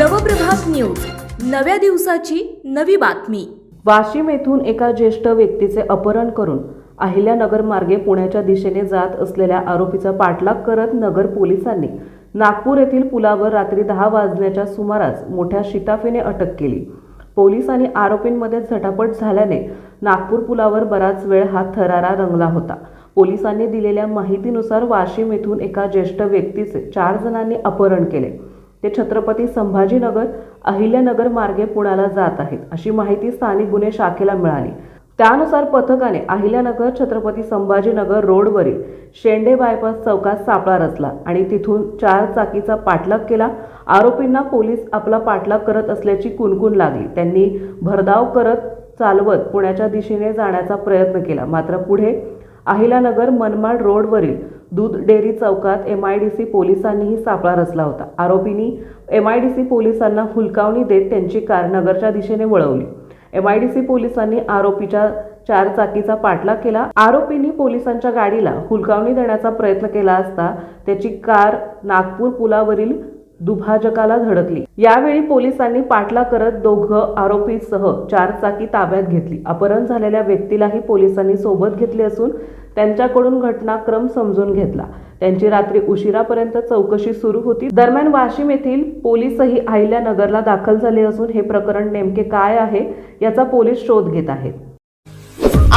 नव्या दिवसाची नवी बातमी. वाशिम येथून एका ज्येष्ठ व्यक्तीचे अपहरण करून अहिल्यानगर मार्गे पुण्याच्या दिशेने जात असलेल्या आरोपीचा पाठलाग करत नगर पोलिसांनी नागपूर येथील पुलावर रात्री दहा वाजण्याच्या सुमारास मोठ्या शिताफीने अटक केली. पोलीस आणि आरोपींमध्ये झटापट झाल्याने नागपूर पुलावर बराच वेळ हा थरारा रंगला होता. पोलिसांनी दिलेल्या माहितीनुसार वाशिम येथून एका ज्येष्ठ व्यक्तीचे चार जणांनी अपहरण केले. ते छत्रपती संभाजीनगर अहिल्यानगर मार्गे पुण्याला जात आहेत अशी माहिती स्थानिक गुन्हे शाखेला मिळाली. त्यानुसार पथकाने अहिल्यानगर छत्रपती संभाजीनगर रोडवरील शेंडे बायपास चौकात सापळा रचला आणि तिथून चार चाकीचा पाठलाग केला. आरोपींना पोलीस आपला पाठलाग करत असल्याची कुणकुण लागली. त्यांनी भरधाव करत चालवत पुण्याच्या दिशेने जाण्याचा प्रयत्न केला. मात्र पुढे अहिलानगर मनमाड रोडवरील दूध डेअरी चौकात एम आय डी सी पोलिसांनीही सापळा रचला होता. आरोपींनी एम आय डी सी पोलिसांना हुलकावणी देत त्यांची कार नगरच्या दिशेने वळवली. एम आय डी सी पोलिसांनी आरोपीच्या चार चाकीचा पाठलाग केला. आरोपींनी पोलिसांच्या गाडीला हुलकावणी देण्याचा प्रयत्न केला असता त्याची कार नागपूर पुलावरील दुभाजकाला धडकली. यावेळी पोलिसांनी पाठला करत दोघं आरोपीसह चारचाकी ताब्यात घेतली. अपहरण झालेल्या व्यक्तीलाही पोलिसांनी सोबत घेतले असून त्यांच्याकडून घटनाक्रम समजून घेतला. त्यांची रात्री उशिरापर्यंत चौकशी सुरू होती. दरम्यान वाशिम येथील पोलीसही अहिल्यानगरला दाखल झाले असून हे प्रकरण नेमके काय आहे याचा पोलीस शोध घेत आहेत.